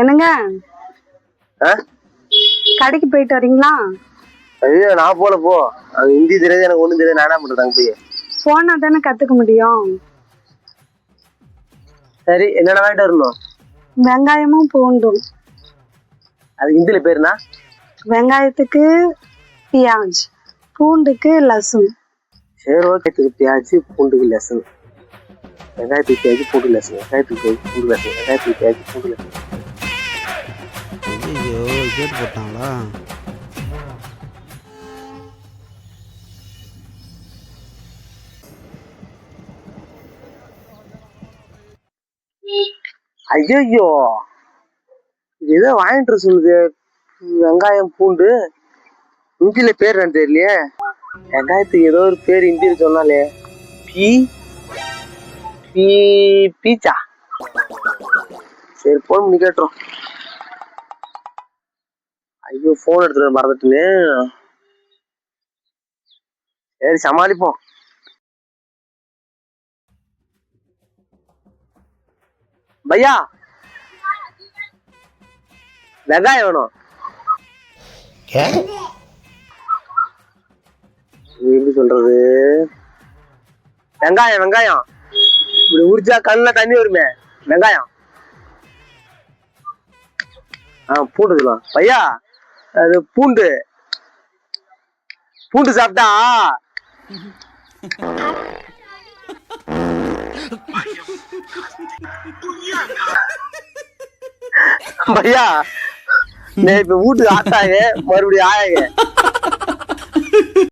என்னங்க? கடைக்கு போயிட்டு வரீங்களா? ஐயோ நான் போல போ. அது ஹிந்தி தெரியாது எனக்கு ஒண்ணும் தெரியாது. நான் அங்க போய்? போனா தானே கத்துக்க முடியும். சரி என்னென்ன வாங்கிட்டு வரணும்? வெங்காயமும் பூண்டும். அது ஹிந்தில பேருனா வெங்காயத்துக்கு பியாஜ் பூண்டுக்கு லசுன். சரி ஓகே பியாச்சு பூண்டுக்கு லெசன். வெங்காயத்துக்கு பியாச்சு பூண்டு லெசன். வெங்காயத்துக்கு பியாச்சு பூண்டு லெசன். வெங்காயத்துக்கு பியாச்சு பூண்டு லெசன். ஐயோ கேட்டு போட்டாங்களா? ஐயோ இது ஏதோ வாங்கிட்டு சொல்லுது. வெங்காயம் பூண்டு. இந்தியில பேர் என்ன தெரியலையே. வெங்காயத்துக்கு ஏதோ ஒரு பேர் இந்தியில் சொன்னாலே. பீ பீ பீச்சா? சரி போன் பண்ணி கேட்டுரும் ஐயோ போன் எடுத்துட்டு வர மறந்துட்டுனே. சரி சமாளிப்போம். பையா வெங்காயம் வேணும். எப்படி சொல்றது? வெங்காயம் வெங்காயம். இப்படி உரிச்சா கண்ணுல தண்ணி வருமே. வெங்காயம். ஆ பூண்டு சொல்லலாம் பையா அது பூண்டு பூண்டு சாப்பிட்டா பையா இப்ப வீட்டுக்கு ஆட்டாங்க மறுபடியும் ஆயாங்க